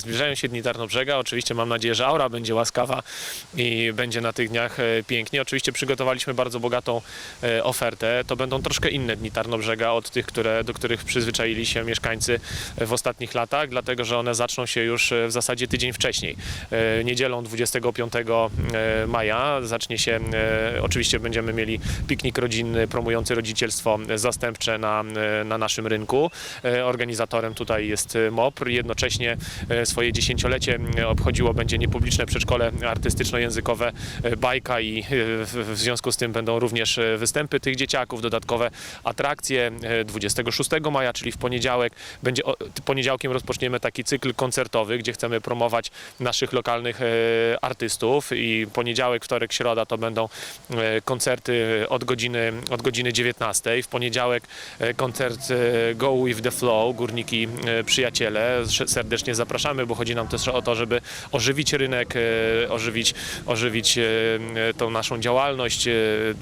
Zbliżają się dni Tarnobrzega. Oczywiście mam nadzieję, że aura będzie łaskawa i będzie na tych dniach e, pięknie. Oczywiście przygotowaliśmy bardzo bogatą e, ofertę. To będą troszkę inne dni Tarnobrzega od tych, które, do których przyzwyczaili się mieszkańcy e, w ostatnich latach, dlatego że one zaczną się już w zasadzie tydzień wcześniej. Niedzielą 25 e, maja zacznie się, oczywiście będziemy mieli piknik rodzinny promujący rodzicielstwo zastępcze na, na naszym rynku. Organizatorem tutaj jest MOPR. Jednocześnie swoje dziesięciolecie e, obchodziło będzie niepubliczne przedszkole artystyczno-językowe e, Bajka i e, w, związku z tym będą również e, występy tych dzieciaków, dodatkowe atrakcje. E, 26 maja, czyli w poniedziałek, będzie poniedziałkiem rozpoczniemy taki cykl koncertowy, gdzie chcemy promować naszych lokalnych artystów i poniedziałek, wtorek, środa to będą koncerty od godziny, od godziny 19. W poniedziałek koncert Go With The Flow, Górniki Przyjaciele. Serdecznie zapraszamy, bo chodzi nam też o to, żeby ożywić rynek, e, ożywić, ożywić e, tą naszą działalność. E,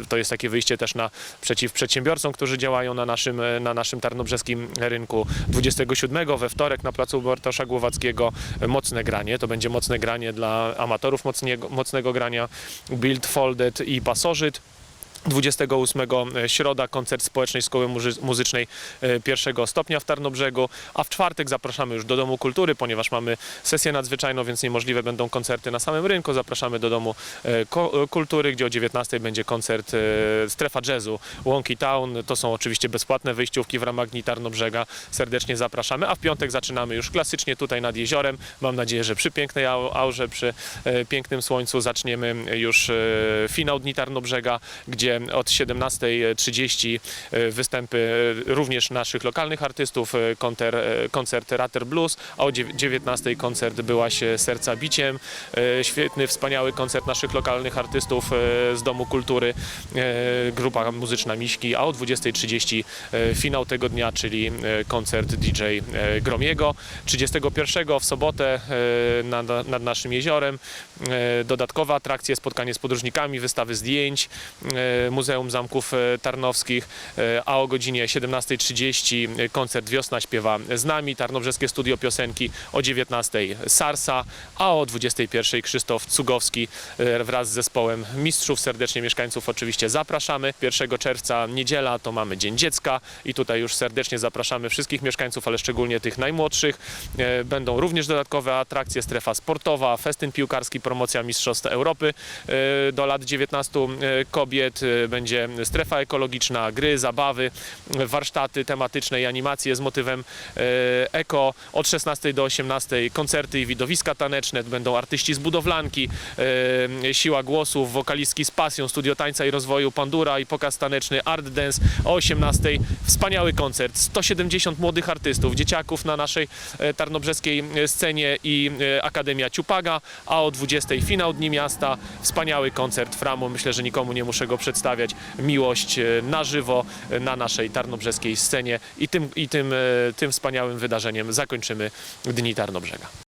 To jest takie wyjście też na przeciw przedsiębiorcom, którzy działają na naszym, na naszym tarnobrzeskim rynku. 27 we wtorek na placu Bartosza Głowackiego mocne granie. To będzie mocne granie dla amatorów mocniego, mocnego grania. Build, Folded i Pasożyt. 28 środa koncert społecznej szkoły muzy- muzycznej e, pierwszego stopnia w Tarnobrzegu, a w czwartek zapraszamy już do Domu Kultury, ponieważ mamy sesję nadzwyczajną, więc niemożliwe będą koncerty na samym rynku. Zapraszamy do Domu e, e, Kultury, gdzie o 19 będzie koncert e, Strefa Jazzu Wonky Town. To są oczywiście bezpłatne wyjściówki w ramach Dni Tarnobrzega. Serdecznie zapraszamy, a w piątek zaczynamy już klasycznie tutaj nad jeziorem. Mam nadzieję, że przy pięknej au- aurze, przy e, pięknym słońcu zaczniemy już e, finał Dni Tarnobrzega, gdzie od 17.30 e, występy e, również naszych lokalnych artystów, e, konter, koncert Ratter Blues, a o dziew- 19.00 koncert Była się Serca Biciem, świetny, wspaniały koncert naszych lokalnych artystów z Domu Kultury, grupa muzyczna Miśki, a o 20.30 e, finał tego dnia, czyli koncert DJ Gromiego. 31 w sobotę nad, nad naszym jeziorem dodatkowe atrakcje, spotkanie z podróżnikami, wystawy zdjęć, Muzeum Zamków e, Tarnowskich, e, a o godzinie 17.30 koncert Wiosna śpiewa z nami, Tarnobrzeskie Studio Piosenki, o 19.00 Sarsa, a o 21.00 Krzysztof Cugowski e, wraz z zespołem mistrzów. Serdecznie mieszkańców oczywiście zapraszamy. 1 czerwca niedziela to mamy Dzień Dziecka i tutaj już serdecznie zapraszamy wszystkich mieszkańców, ale szczególnie tych najmłodszych. E, Będą również dodatkowe atrakcje, strefa sportowa, festyn piłkarski, promocja Mistrzostw Europy e, do lat 19 e, kobiet, e, będzie strefa ekologiczna, gry, zabawy, warsztaty tematyczne i animacje z motywem e, eko. Od 16 do 18 koncerty i widowiska taneczne, będą artyści z budowlanki, e, siła głosów, wokalistki z pasją, studio tańca i rozwoju Pandura i pokaz taneczny Art Dance. O 18 wspaniały koncert, 170 młodych artystów, dzieciaków na naszej tarnobrzeskiej scenie i Akademia Ciupaga, a o 20 finał Dni Miasta, wspaniały koncert Framu, myślę, że nikomu nie muszę go przedstawiać, miłość e, na żywo e, na naszej tarnobrzeskiej scenie i tym, i tym, e, tym wspaniałym wydarzeniem zakończymy Dni Tarnobrzega.